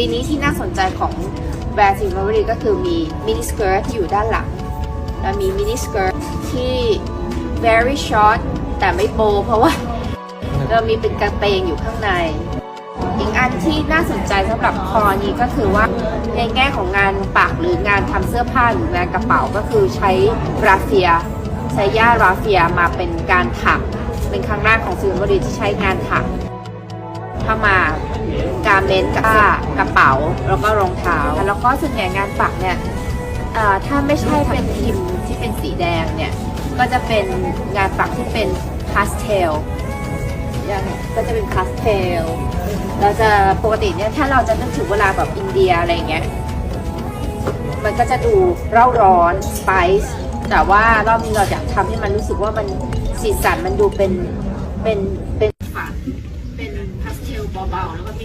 ปีนี้ที่น่าสนใจของแบรนด์ซิมเบอรี่ก็คือมีมินิสเกิร์ตที่อยู่ด้านหลัง แล้วมีมินิสเกิร์ตที่ very short แต่ไม่โปเพราะว่าเรามีเป็นกระเตงอยู่ข้างใน อีกอันที่น่าสนใจสำหรับคอนี้ก็คือว่าในแง่ของงานปักหรืองานทำเสื้อผ้าหรืองานกระเป๋าก็คือใช้ราเฟียใช้ย่าราเฟียมาเป็นการถัก เป็นครั้งแรกของซิมเบอรี่ที่ใช้งานถักผ้ามากามเน้นกับกระเป๋าแล้วก็รองเท้า แล้วก็ส่วนใหญ่งานปักเนี่ยถ้าไม่ใช่เป็นพิมพ์ที่เป็นสีแดงเนี่ย ก็จะเป็นงานปักที่เป็นพาสเทลอย่างก็จะเป็นพาสเทลเราจะปกติเนี่ยถ้าเราจะนึกถึงเวลาแบบอินเดียอะไรเงี้ย มันก็จะดูเร่าร้อนสไปซ์แต่ว่ารอบนี้เราอยากทำให้มันรู้สึกว่ามันสีสันมันดูเป็นเป็นเป็นฝันเป็นพาสเทลเบาๆแล้วก็มี